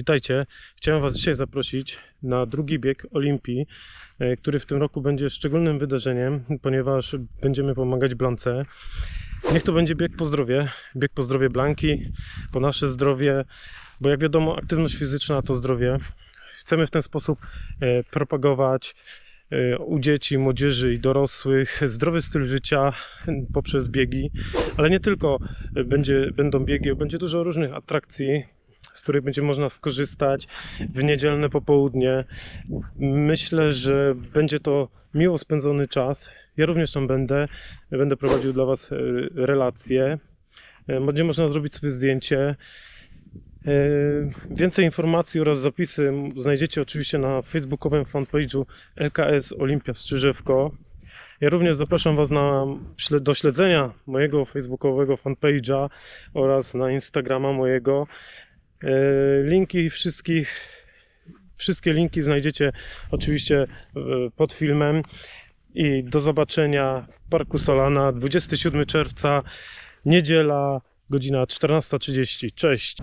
Witajcie. Chciałem Was dzisiaj zaprosić na drugi bieg Olimpii, e, który w tym roku będzie szczególnym wydarzeniem, ponieważ będziemy pomagać Blance. Niech to będzie bieg po zdrowie, bieg po zdrowie Blanki, po nasze zdrowie, bo jak wiadomo, aktywność fizyczna to zdrowie. Chcemy w ten sposób e, propagować e, u dzieci, młodzieży i dorosłych zdrowy styl życia poprzez biegi, ale nie tylko będzie, będą biegi, będzie dużo różnych atrakcji, z których będzie można skorzystać w niedzielne popołudnie. Myślę, że będzie to miło spędzony czas. Ja również tam będę. Będę prowadził dla Was e, relacje. E, Będzie można zrobić sobie zdjęcie. E, Więcej informacji oraz zapisy znajdziecie oczywiście na facebookowym fanpage'u LKS Olimpia Strzyżewko. Ja również zapraszam Was na, do śledzenia mojego facebookowego fanpage'a oraz na Instagrama mojego. E, Linki wszystkich, wszystkie linki znajdziecie oczywiście e, pod filmem. I do zobaczenia w Parku Solana 27 czerwca, niedziela, godzina 14.30. Cześć!